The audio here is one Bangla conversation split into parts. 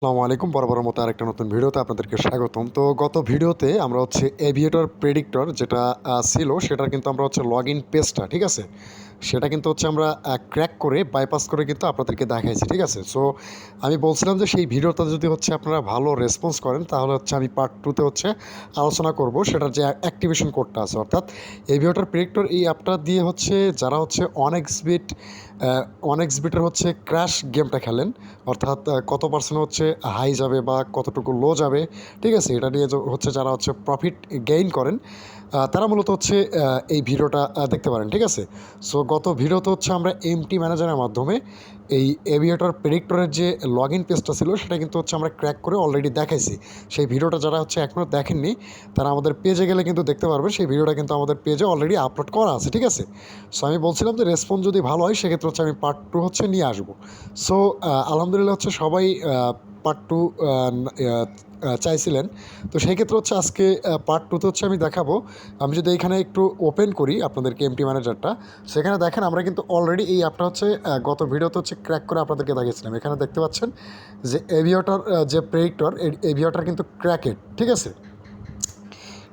আসসালামু আলাইকুম। বরাবর মতো আরেকটা নতুন ভিডিওতে আপনাদেরকে স্বাগতম। তো গত ভিডিওতে আমরা হচ্ছে এভিয়েটর প্রেডিক্টর যেটা ছিল, সেটার কিন্তু আমরা হচ্ছে লগ ইন পেজটা ঠিক আছে? সেটা কিন্তু হচ্ছে আমরা ক্র্যাক করে বাইপাস করে কিন্তু আপনাদেরকে দেখাইছি, ঠিক আছে? সো আমি বলছিলাম যে সেই ভিডিওটা যদি হচ্ছে আপনারা ভালো রেসপন্স করেন, তাহলে হচ্ছে আমি পার্ট টুতে হচ্ছে আলোচনা করব। সেটার যে অ্যাক্টিভেশন কোডটা আছে, অর্থাৎ এভিয়েটর প্রেডিক্টর এই অ্যাপটা দিয়ে হচ্ছে যারা হচ্ছে অনেক্স বিট এক্স বিটার হচ্ছে ক্র্যাশ গেমটা খেলেন। অর্থাৎ কত পার্সেন্ট হচ্ছে হাই যাবে বা কতটুকু লো যাবে, ঠিক আছে? এটা নিয়ে হচ্ছে যারা হচ্ছে প্রফিট গেইন করেন তারা মূলত হচ্ছে এই ভিডিওটা দেখতে পারেন, ঠিক আছে? সো গত ভিডিওতে হচ্ছে আমরা এমটি ম্যানেজারের মাধ্যমে এই এভিয়েটর প্রেডিক্টরের যে লগ ইন পেজটা ছিল, সেটা কিন্তু হচ্ছে আমরা ক্র্যাক করে অলরেডি দেখাইছি। সেই ভিডিওটা যারা হচ্ছে এখনও দেখেননি, তারা আমাদের পেজে গেলে কিন্তু দেখতে পারবে সেই ভিডিওটা কিন্তু আমাদের পেজে অলরেডি আপলোড করা আছে, ঠিক আছে? সো আমি বলছিলাম যে রেসপন্স যদি ভালো হয়, সেক্ষেত্রে হচ্ছে আমি পার্ট টু হচ্ছে নিয়ে আসব। সো আলহামদুলিল্লাহ হচ্ছে সবাই পার্ট টু চাইছিলেন। তো সেই ক্ষেত্রে হচ্ছে আজকে পার্ট টুতে হচ্ছে আমি দেখাবো। আমি যদি এখানে একটু ওপেন করি আপনাদেরকে এমটি ম্যানেজারটা সেখানে দেখেন আমরা কিন্তু অলরেডি এই অ্যাপটা হচ্ছে গত ভিডিওতে হচ্ছে ক্র্যাক করে আপনাদেরকে দেখিয়েছিলাম। এখানে দেখতে পাচ্ছেন যে এভিয়েটর যে প্রেডিক্টর এভিয়েটর কিন্তু ক্র্যাকেট ঠিক আছে?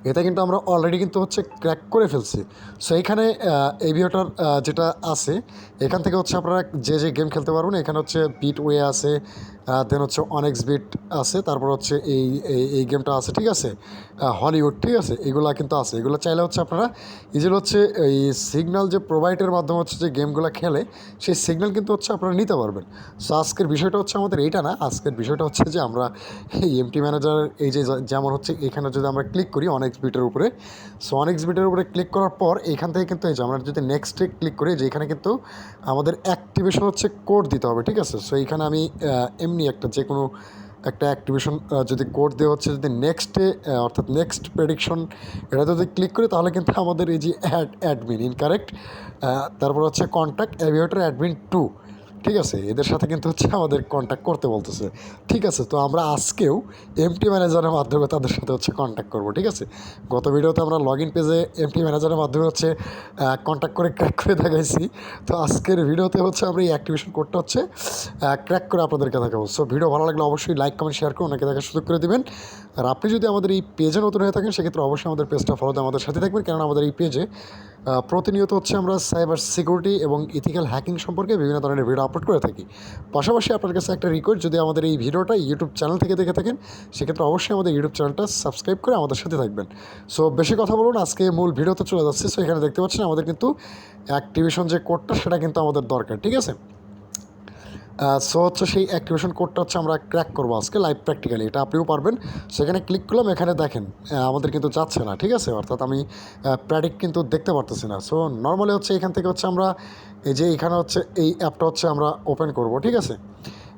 এটা কিন্তু আমরা অলরেডি কিন্তু হচ্ছে ক্র্যাক করে ফেলছি। সো এখানে এভিয়েটর যেটা আছে, এখান থেকে হচ্ছে আপনারা যে যে গেম খেলতে পারবেন, এখানে হচ্ছে বিট ওয়ে আছে দেন হচ্ছে অনেক্স বিট আছে তারপর হচ্ছে এই এই- গেমটা আছে ঠিক আছে? হলিউড ঠিক আছে? এগুলো কিন্তু আছে। এগুলো চাইলে হচ্ছে আপনারা ইজিলি হচ্ছে এই সিগন্যাল যে প্রোভাইডের মাধ্যমে হচ্ছে যে গেমগুলো খেলে সেই সিগন্যাল কিন্তু হচ্ছে আপনারা নিতে পারবেন। সো আজকের বিষয়টা হচ্ছে আমাদের এইটা না। আজকের বিষয়টা হচ্ছে যে আমরা এই এমটি ম্যানেজার এই যে যেমন হচ্ছে এখানে যদি আমরা ক্লিক করি অনেক বিটের উপরে সো অনেক বিটের উপরে ক্লিক করার পর এখান থেকে কিন্তু এই যে আমরা যদি নেক্সটে ক্লিক করি যে এখানে কিন্তু আমাদের অ্যাক্টিভেশন হচ্ছে কোড দিতে হবে ঠিক আছে? সো এখানে আমি আহ, এমনি একটা যে কোনো একটা অ্যাক্টিভেশন যদি কোড দেওয়া হচ্ছে, যদি নেক্সটে অর্থাৎ নেক্সট প্রেডিকশন এটা যদি ক্লিক করি, তাহলে কিন্তু আমাদের এই যে অ্যাড অ্যাডমিন ইনকারেক্ট তারপর হচ্ছে কন্ট্যাক্ট অ্যাভিয়েটার অ্যাডমিন টু ঠিক আছে, এদের সাথে কিন্তু হচ্ছে আমাদের কন্ট্যাক্ট করতে বলতেছে। ঠিক আছে, তো আমরা আজকেও এমটি ম্যানেজারের মাধ্যমে তাদের সাথে হচ্ছে কন্ট্যাক্ট করব, ঠিক আছে? গত ভিডিওতে আমরা লগ ইন পেজে এমটি ম্যানেজারের মাধ্যমে হচ্ছে কন্ট্যাক্ট করে ক্র্যাক করে দেখাইছি। তো আজকের ভিডিওতে হচ্ছে আমরা এই অ্যাক্টিভেশন কোডটা হচ্ছে ক্র্যাক করে আপনাদেরকে দেখাবো। সো ভিডিও ভালো লাগলে অবশ্যই লাইক কমেন্ট শেয়ার করে ওনাকে দেখার সুযোগ করে দিবেন। আর আপনি যদি আমাদের এই পেজে নতুন হয়ে থাকেন, সেক্ষেত্রে অবশ্যই আমাদের পেজটা ফলো দিয়ে আমাদের সাথে থাকবেন। কেননা আমাদের এই পেজে প্রতিনিয়ত হচ্ছে আমরা সাইবার সিকিউরিটি এবং ইথিক্যাল হ্যাকিং সম্পর্কে বিভিন্ন ধরনের ভিডিও আপলোড করে থাকি। পাশাপাশি আপনার কাছে একটা রিকোয়েস্ট যদি আমাদের এই ভিডিওটা ইউটিউব চ্যানেল থেকে দেখে থাকেন, সেক্ষেত্রে অবশ্যই আমাদের ইউটিউব চ্যানেলটা সাবস্ক্রাইব করে আমাদের সাথে থাকবেন। সো বেশি কথা বলুন আজকে মূল ভিডিওতে চলে যাচ্ছে। সো এখানে দেখতে পাচ্ছেন আমাদের কিন্তু অ্যাক্টিভেশন যে কোডটা সেটা কিন্তু আমাদের দরকার, ঠিক আছে? সো হচ্ছে সেই অ্যাক্টিভেশন কোডটা হচ্ছে আমরা ক্র্যাক করব আজকে লাইভ প্র্যাকটিক্যালি এটা আপনিও পারবেন। সেখানে ক্লিক করলাম, এখানে দেখেন আমাদের কিন্তু যাচ্ছে না, ঠিক আছে? অর্থাৎ আমি প্র্যাডিক্ট কিন্তু দেখতে পারতেছি না। সো নর্মালি হচ্ছে এখান থেকে হচ্ছে আমরা, এই যে এখানে হচ্ছে, এই অ্যাপটা হচ্ছে আমরা ওপেন করব, ঠিক আছে?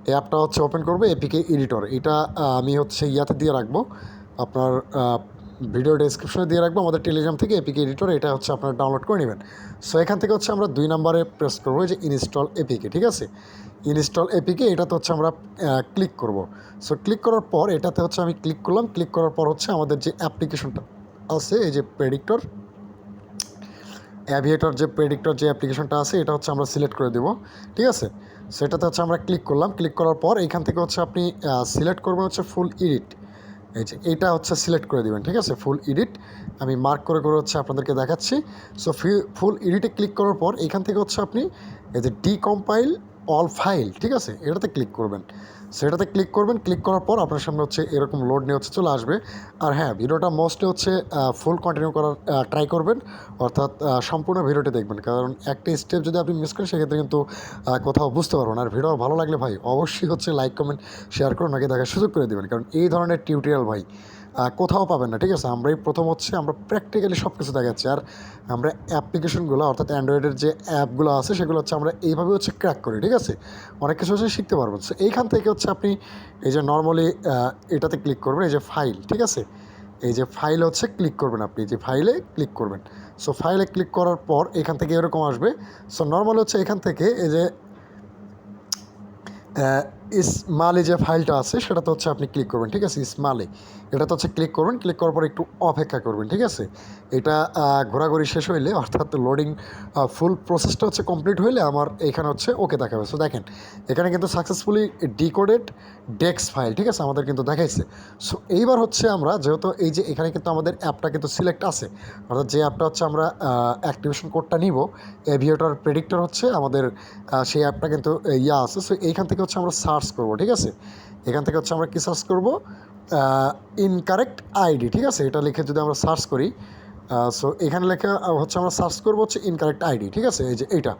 এই অ্যাপটা হচ্ছে ওপেন করব এপিকে এডিটর এটা আমি হচ্ছে ইয়াতে দিয়ে রাখব। আপনার ভিডিও ডেসক্রিপশনে দিয়ে রাখব, আমাদের টেলিগ্রাম থেকে এপিকে এডিটর এটা হচ্ছে আপনারা ডাউনলোড করে নেবেন। সো এখান থেকে হচ্ছে আমরা দুই নম্বরে প্রেস করব যে ইনস্টল এপিকে ঠিক আছে? ইনস্টল এপিকে এটাতে হচ্ছে আমরা ক্লিক করব। সো ক্লিক করার পর এটাতে হচ্ছে আমি ক্লিক করলাম ক্লিক করার পর হচ্ছে আমাদের যে অ্যাপ্লিকেশনটা আছে, এই যে প্রেডিক্টর অ্যাভিয়েটর যে প্রেডিক্টর যে অ্যাপ্লিকেশনটা আছে, এটা হচ্ছে আমরা সিলেক্ট করে দেবো, ঠিক আছে? সেটাতে হচ্ছে আমরা ক্লিক করলাম ক্লিক করার পর এখান থেকে হচ্ছে আপনি সিলেক্ট করবেন হচ্ছে ফুল এডিট এই যে এটা হচ্ছে সিলেক্ট করে দেবেন, ঠিক আছে? ফুল এডিট আমি মার্ক করে করে হচ্ছে আপনাদেরকে দেখাচ্ছি। সো ফুল এডিটে ক্লিক করার পর এখান থেকে হচ্ছে আপনি এই যে ডিকম্পাইল অল ফাইল ঠিক আছে? এটাতে ক্লিক করবেন। সেটাতে ক্লিক করবেন ক্লিক করার পর আপনার সামনে হচ্ছে এরকম লোড নিয়ে হচ্ছে চলে আসবে। আর হ্যাঁ ভিডিওটা মোস্টলি হচ্ছে ফুল কন্টিনিউ করার ট্রাই করবেন। অর্থাৎ সম্পূর্ণ ভিডিওটি দেখবেন। কারণ একটা স্টেপ যদি আপনি মিস করেন, সেক্ষেত্রে কিন্তু কোথাও বুঝতে পারবেন আর ভিডিও ভালো লাগলে ভাই, অবশ্যই হচ্ছে লাইক কমেন্ট শেয়ার করুন। ওনাকে দেখার সুযোগ করে দেবেন। কারণ এই ধরনের টিউটোরিয়াল ভাই কোথাও পাবেন না, ঠিক আছে? আমরা এই প্রথম হচ্ছে আমরা প্র্যাকটিক্যালি সব কিছু দেখাচ্ছি। আর আমরা অ্যাপ্লিকেশনগুলো অর্থাৎ অ্যান্ড্রয়েডের যে অ্যাপগুলো আছে, সেগুলো হচ্ছে আমরা এইভাবে হচ্ছে ক্র্যাক করি, ঠিক আছে? অনেক কিছু হচ্ছে শিখতে পারবেন। সো এইখান থেকে হচ্ছে আপনি এই যে নর্মালি এটাতে ক্লিক করবেন, এই যে ফাইল ঠিক আছে? এই যে ফাইল হচ্ছে ক্লিক করবেন আপনি যে ফাইলে ক্লিক করবেন। সো ফাইলে ক্লিক করার পর এখান থেকে এরকম আসবে। সো নর্মাল হচ্ছে এখান থেকে এই যে ইসমালে যে ফাইলটা আছে, সেটাতে হচ্ছে আপনি ক্লিক করবেন, ঠিক আছে? ইসমালে এটাতে হচ্ছে ক্লিক করবেন ক্লিক করার পর একটু অপেক্ষা করবেন, ঠিক আছে? এটা ঘোরাঘুরি শেষ হইলে, অর্থাৎ লোডিং ফুল প্রসেসটা হচ্ছে কমপ্লিট হইলে আমার এখানে হচ্ছে ওকে দেখাবে। সো দেখেন, এখানে কিন্তু সাকসেসফুলি ডিকোডেড ডেক্স ফাইল ঠিক আছে? আমাদের কিন্তু দেখাইছে। সো এইবার হচ্ছে আমরা, যেহেতু এই যে এখানে কিন্তু আমাদের অ্যাপটা কিন্তু সিলেক্ট আছে, অর্থাৎ যে অ্যাপটা হচ্ছে আমরা অ্যাক্টিভেশন কোডটা নিব এভিয়েটর প্রেডিক্টর হচ্ছে আমাদের সেই অ্যাপটা কিন্তু ইয়া আছে। সো এইখান থেকে হচ্ছে আমরা করব ঠিক আছে? এখান থেকে হচ্ছে আমরা কী সার্চ করব? ইনকারেক্ট আইডি ঠিক আছে? এটা লিখে যদি আমরা সার্চ করি সো এখানে লেখা হচ্ছে আমরা সার্চ করব হচ্ছে ইনকারেক্ট আইডি ঠিক আছে? এই যে এইটা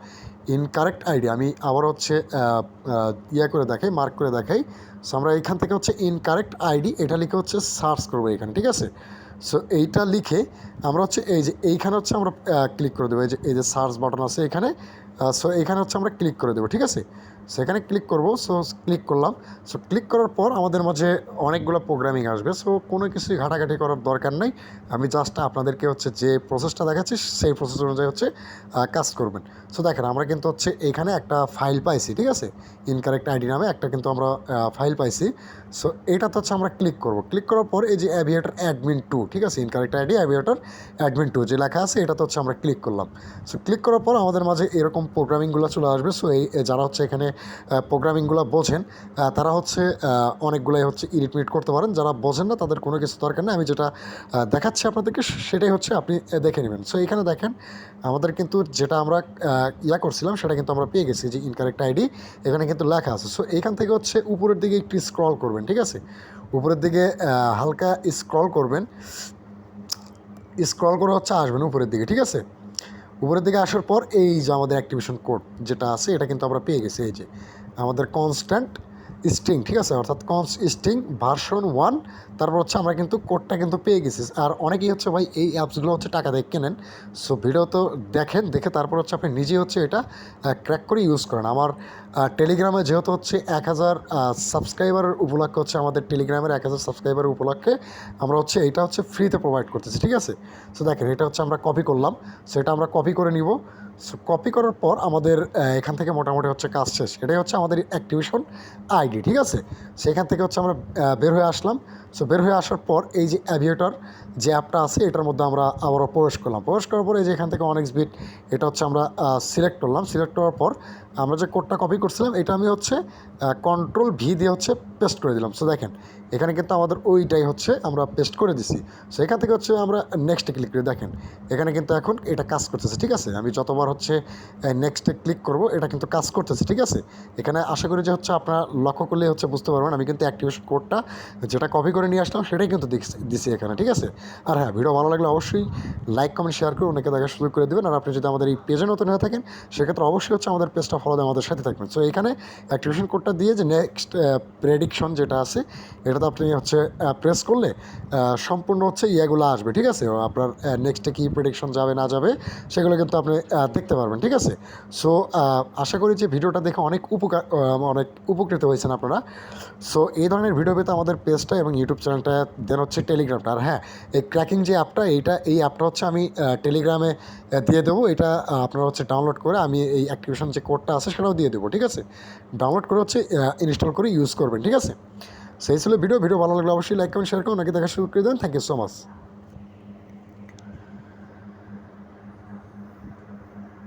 ইনকারেক্ট আইডি আমি আবার হচ্ছে আহ, করে দেখাই মার্ক করে দেখাই। সো আমরা এখান থেকে হচ্ছে ইনকারেক্ট আইডি এটা লিখে হচ্ছে সার্চ করব এখানে ঠিক আছে? সো এইটা লিখে আমরা হচ্ছে এই যে এইখানে হচ্ছে আমরা ক্লিক করে দেবো। এই যে এই যে সার্চ বাটন আছে এখানে সো এখানে হচ্ছে আমরা ক্লিক করে দেবো, ঠিক আছে? সেখানে ক্লিক করব সো ক্লিক করলাম। সো ক্লিক করার পর আমাদের মাঝে অনেকগুলো প্রোগ্রামিং আসবে। সো কোনো কিছুই ঘাটাঘাটি করার দরকার নেই। আমি জাস্ট আপনাদেরকে হচ্ছে যে প্রসেসটা দেখাচ্ছি, সেই প্রসেস অনুযায়ী হচ্ছে কাজ করবেন। সো দেখেন, আমরা কিন্তু হচ্ছে এখানে একটা ফাইল পাইছি, ঠিক আছে? ইনকারেক্ট আইডি নামে একটা কিন্তু আমরা ফাইল পাইছি। সো এটাতে হচ্ছে আমরা ক্লিক করব। ক্লিক করার পর এই যে অ্যাভিয়েটার অ্যাডমিন টু ঠিক আছে? Incorrect ID aviator admin two যে লেখা আছে, এটাতে হচ্ছে আমরা ক্লিক করলাম। সো ক্লিক করার পর আমাদের মাঝে এরকম প্রোগ্রামিংগুলো চলে আসবে। সো এই যারা হচ্ছে এখানে প্রোগ্রামিংগুলো বোঝেন তারা হচ্ছে অনেকগুলাই হচ্ছে ইরিটমিট করতে পারেন। যারা বোঝেন না, তাদের কোনো কিছু দরকার নেই। আমি যেটা দেখাচ্ছি আপনাদেরকে সেটাই হচ্ছে আপনি দেখে নেবেন। সো এখানে দেখেন, আমাদের কিন্তু যেটা আমরা ইয়া করছিলাম, সেটা কিন্তু আমরা পেয়ে গেছি, যে ইনকারেক্ট আইডি এখানে কিন্তু লেখা আছে। সো এখান থেকে হচ্ছে উপরের দিকে একটু স্ক্রল করবেন, ঠিক আছে? উপরের দিকে হালকা স্ক্রল করবেন। স্ক্রল করে হচ্ছে আসবেন উপরের দিকে, ঠিক আছে? উপরের দিকে আসার পর এই যে আমাদের অ্যাক্টিভেশন কোড যেটা আছে, এটা কিন্তু আমরা পেয়ে গেছি। এই যে আমাদের কনস্ট্যান্ট স্টিং ঠিক আছে? অর্থাৎ কনস স্টিং ভার্সন ওয়ান তারপর হচ্ছে আমরা কিন্তু কোডটা কিন্তু পেয়ে গেছি। আর অনেকেই হচ্ছে ভাই এই অ্যাপসগুলো হচ্ছে টাকা দিয়ে কেনেন। সো ভিডিও তো দেখেন, দেখে তারপর হচ্ছে আপনি নিজেই হচ্ছে এটা ক্র্যাক করে ইউজ করেন। আমার টেলিগ্রামে যেহেতু হচ্ছে এক হাজার সাবস্ক্রাইবারের উপলক্ষে হচ্ছে আমাদের টেলিগ্রামের এক হাজার সাবস্ক্রাইবারের উপলক্ষে আমরা হচ্ছে এটা হচ্ছে ফ্রিতে প্রোভাইড করতেছি, ঠিক আছে? সো দেখেন, এটা হচ্ছে আমরা কপি করলাম। সেটা আমরা কপি করে নিব। সো কপি করার পর আমাদের এখান থেকে মোটামুটি হচ্ছে কাজ শেষ। এটাই হচ্ছে আমাদের অ্যাক্টিভেশন আইডি, ঠিক আছে? সেখান থেকে হচ্ছে আমরা বের হয়ে আসলাম। সো বের হয়ে আসার পর এই যে অ্যাভিয়েটার যে অ্যাপটা আছে, এটার মধ্যে আমরা আবারও প্রবেশ করলাম। প্রবেশ করার পর এই যে এখান থেকে অনেক বিট এটা হচ্ছে আমরা সিলেক্ট করলাম। সিলেক্ট করার পর আমরা যে কোডটা কপি করছিলাম, এটা আমি হচ্ছে কন্ট্রোল ভি দিয়ে হচ্ছে পেস্ট করে দিলাম। সো দেখেন, এখানে কিন্তু আমাদের ওইটাই হচ্ছে আমরা পেস্ট করে দিছি। সো এখান থেকে হচ্ছে আমরা নেক্সটে ক্লিক করে। দেখেন, এখানে কিন্তু এখন এটা কাজ করতেছে, ঠিক আছে? আমি যতবার হচ্ছে নেক্সটে ক্লিক করব, এটা কিন্তু কাজ করতেছে, ঠিক আছে? এখানে আশা করি যে হচ্ছে আপনারা লক্ষ্য করলে হচ্ছে বুঝতে পারবেন। আমি কিন্তু অ্যাক্টিভেশন কোডটা যেটা কপি করে নিয়ে আসলাম, সেটাই কিন্তু দিচ্ছি- এখানে, ঠিক আছে? আর হ্যাঁ ভিডিও ভালো লাগলে অবশ্যই লাইক কমেন্ট শেয়ার করে অনেকে দেখার সুযোগ করে দেবেন। আর আপনি যদি আমাদের এই পেজে নতুন হয়ে থাকেন, সেক্ষেত্রে অবশ্যই হচ্ছে আমাদের পেজটা ফলো দিয়ে আমাদের সাথে থাকবেন। সো এখানে অ্যাক্টিভেশন কোডটা দিয়ে যে নেক্সট প্রেডিকশন যেটা আছে, এটাতে আপনি হচ্ছে প্রেস করলে সম্পূর্ণ হচ্ছে ইয়েগুলো আসবে, ঠিক আছে? আপনার নেক্সটে কী প্রেডিকশন যাবে, না যাবে, সেগুলো কিন্তু আপনি দেখতে পারবেন, ঠিক আছে? সো আশা করি যে ভিডিওটা দেখে অনেক উপকার অনেক উপকৃত হয়েছেন আপনারা। সো এই ধরনের ভিডিও পেতে আমাদের পেজটা এবং ইউটিউব চ্যানেলটা দেন হচ্ছে টেলিগ্রামটা আর হ্যাঁ এই ক্র্যাকিং যে অ্যাপটা এইটা, এই অ্যাপটা হচ্ছে আমি টেলিগ্রামে দিয়ে দেবো। এটা আপনারা হচ্ছে ডাউনলোড করে আমি এই অ্যাক্টিভেশন যে কোডটা আছে সেটাও দিয়ে দেবো, ঠিক আছে? ডাউনলোড করে হচ্ছে ইনস্টল করে ইউজ করবেন, ঠিক আছে? সেই ছিল ভিডিও। ভিডিও ভালো লাগলে অবশ্যই লাইক কমেন্ট শেয়ার করুন। আগে দেখা শুরু করে দেবেন। Thank you so much